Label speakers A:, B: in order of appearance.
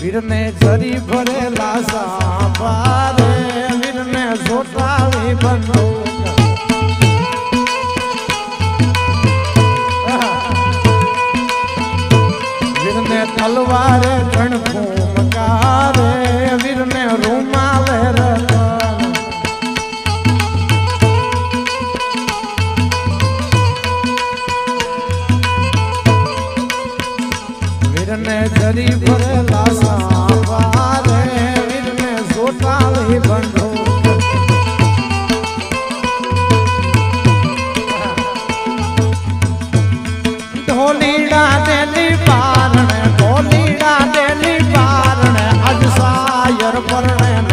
A: વીરને જરી ભરેલા સાંભારે વીરને જોટાવી બનો વીરને તલવારે ઘણ મકારે વીરને ધરી ભરેલા સાવા રે વીરને સોટાળી ભંડો. ઢોલીડા દેલી પારણે, ઢોલીડા દેલી પારણે અજ સાયર પરણે